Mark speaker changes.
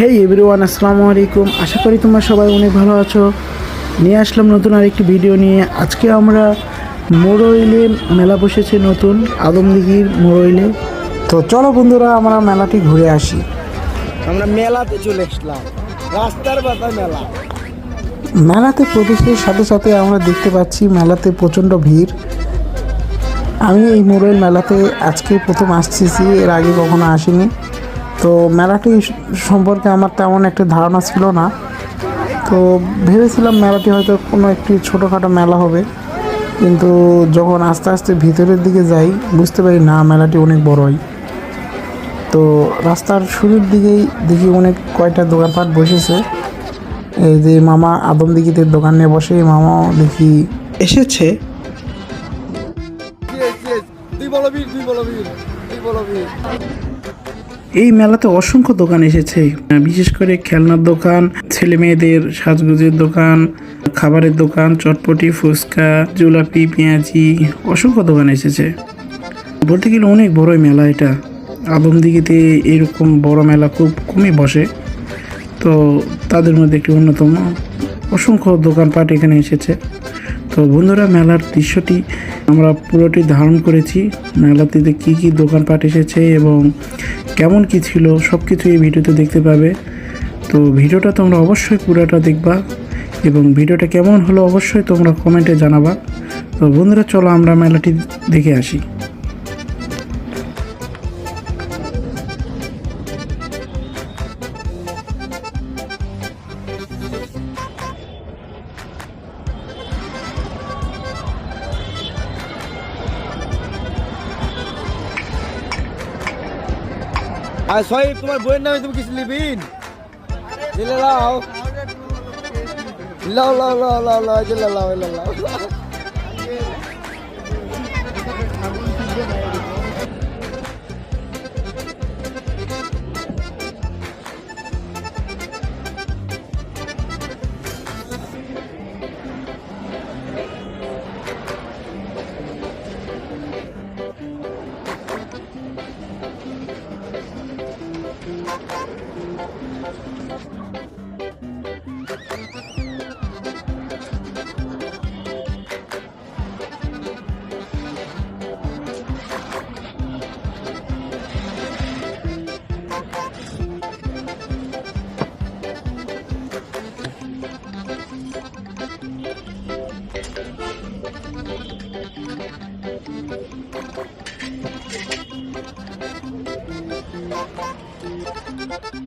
Speaker 1: হেই everyone আসসালামু আলাইকুম। আশা করি তোমরা সবাই অনেক ভালো আছো। নিয়ে আসলাম নতুন আরেকটি ভিডিও নিয়ে। আজকে আমরা মোড়ইলে মেলা বসেছে নতুন আদমদিঘির মোড়ইলে তো চলো বন্ধুরা আমরা মেলাটি ঘুরে আসি।
Speaker 2: আমরা মেলাতে চলে আসলাম। রাস্তার পাতা মেলা।
Speaker 1: মেলাতে প্রবেশের সাথে সাথে আমরা দেখতে পাচ্ছি মেলাতে প্রচণ্ড ভিড়। আমি এই মোড়ের মেলাতে আজকে প্রথম আসতেছি এর আগে কখনো আসিনি। তো মেলাটি সম্পর্কে আমার তেমন একটা ধারণা ছিল না। তো ভেবেছিলাম মেলাটি হয়তো কোনো একটি ছোটোখাটো মেলা হবে। কিন্তু যখন আস্তে আস্তে ভিতরের দিকে যাই, বুঝতে পারি না মেলাটি অনেক বড়ই। তো রাস্তার শুরুর দিকেই দেখি অনেক কয়টা দোকানপাট বসেছে। এই যে মামা আদমদিঘিতে দোকান নিয়ে বসে মামাও দেখি এসেছে।
Speaker 2: তুই বলো তুই বলো বীর তুই বলো বীর
Speaker 1: এই মেলাতে অসংখ্য দোকান এসেছে। বিশেষ করে খেলনার দোকান ছেলে মেয়েদের সাজগুজের দোকান, খাবারের দোকান, চটপটি, ফুচকা, জুলাপি, পেঁয়াজি, অসংখ্য দোকান এসেছে। বলতে গেলে অনেক বড় মেলা এটা। আদমদিঘিতে এরকম বড় মেলা খুব কমই বসে। তো তাদের মধ্যে একটি অন্যতম। অসংখ্য দোকানপাট এখানে এসেছে। তো বন্ধুরা, মেলার দৃশ্যটি আমরা পুরোটি ধারণ করেছি। মেলাতে কী কী দোকানপাট এসেছে এবং কেমন কি ছিল সব কিছু এই ভিডিওতে দেখতে পাবে। তো ভিডিওটা তোমরা অবশ্যই পুরোটা দেখবা এবং ভিডিওটা কেমন হলো অবশ্যই তোমরা কমেন্টে জানাবা। তো বন্ধুরা, চলো আমরা মেলাটি দেখে আসি।
Speaker 2: আর সহিব তোমার বইয়ের নামে তুমি কিছু লিবিন দিলে লাও লাও লাও লাও লাও লাও লাও লাও なるほど。